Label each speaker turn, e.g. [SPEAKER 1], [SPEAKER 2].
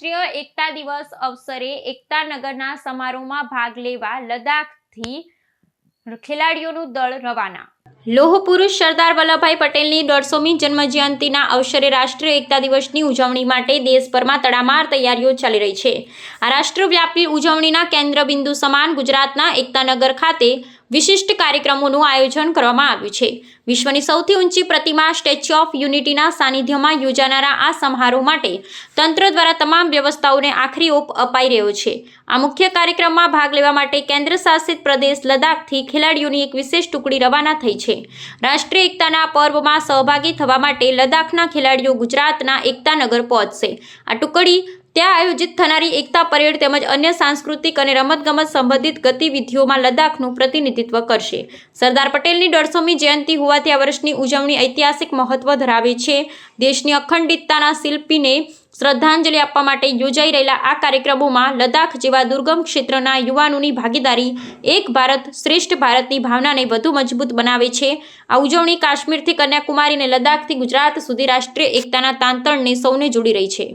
[SPEAKER 1] રાષ્ટ્રીય એકતા દિવસ અવસરે એકતાનગરના સમારોહમાં ભાગ લેવા લદ્દાખથી ખેલાડીઓનું દળ રવાના. લોહ પુરુષ સરદાર વલ્લભભાઈ પટેલની દોઢસોમી જન્મજયંતિના અવસરે રાષ્ટ્રીય એકતા દિવસની ઉજવણી માટે દેશભરમાં તડામાર તૈયારીઓ ચાલી રહી છે. આ રાષ્ટ્રવ્યાપી ઉજવણીના કેન્દ્રબિંદુ સમાન ગુજરાતના એકતાનગર ખાતે વિશિષ્ટ કાર્યક્રમોનું આયોજન કરવામાં આવ્યું છે. વિશ્વની સૌથી ઊંચી પ્રતિમા સ્ટેચ્યુ ઓફ યુનિટીના સાનિધ્યમાં યોજાનારા આ સમારોહ માટે તંત્ર દ્વારા તમામ વ્યવસ્થાઓને આખરી ઓપ અપાઈ રહ્યો છે. આ મુખ્ય કાર્યક્રમમાં ભાગ લેવા માટે કેન્દ્ર શાસિત પ્રદેશ લદ્દાખથી ખેલાડીઓની એક વિશેષ ટુકડી રવાના થઈ છે. રાષ્ટ્રીય એકતાના પર્વમાં સહભાગી થવા માટે લદ્દાખના ખેલાડીઓ ગુજરાતના એકતાનગર પહોંચશે. આ ટુકડી ત્યાં આયોજિત થનારી એકતા પરેડ તેમજ અન્ય સાંસ્કૃતિક અને રમતગમત સંબંધિત ગતિવિધિઓમાં લદ્દાખનું પ્રતિનિધિત્વ કરશે. સરદાર પટેલની દોઢસોમી જયંતિ હોવાથી આ વર્ષની ઉજવણી ઐતિહાસિક મહત્વ ધરાવે છે. દેશની અખંડિતતાના શિલ્પીને શ્રદ્ધાંજલિ આપવા માટે યોજાઈ રહેલા આ કાર્યક્રમોમાં લદ્દાખ જેવા દુર્ગમ ક્ષેત્રના યુવાનોની ભાગીદારી એક ભારત શ્રેષ્ઠ ભારતની ભાવનાને વધુ મજબૂત બનાવે છે. આ ઉજવણી કાશ્મીરથી કન્યાકુમારીને લદ્દાખથી ગુજરાત સુધી રાષ્ટ્રીય એકતાના તાંતણને સૌને જોડી રહી છે.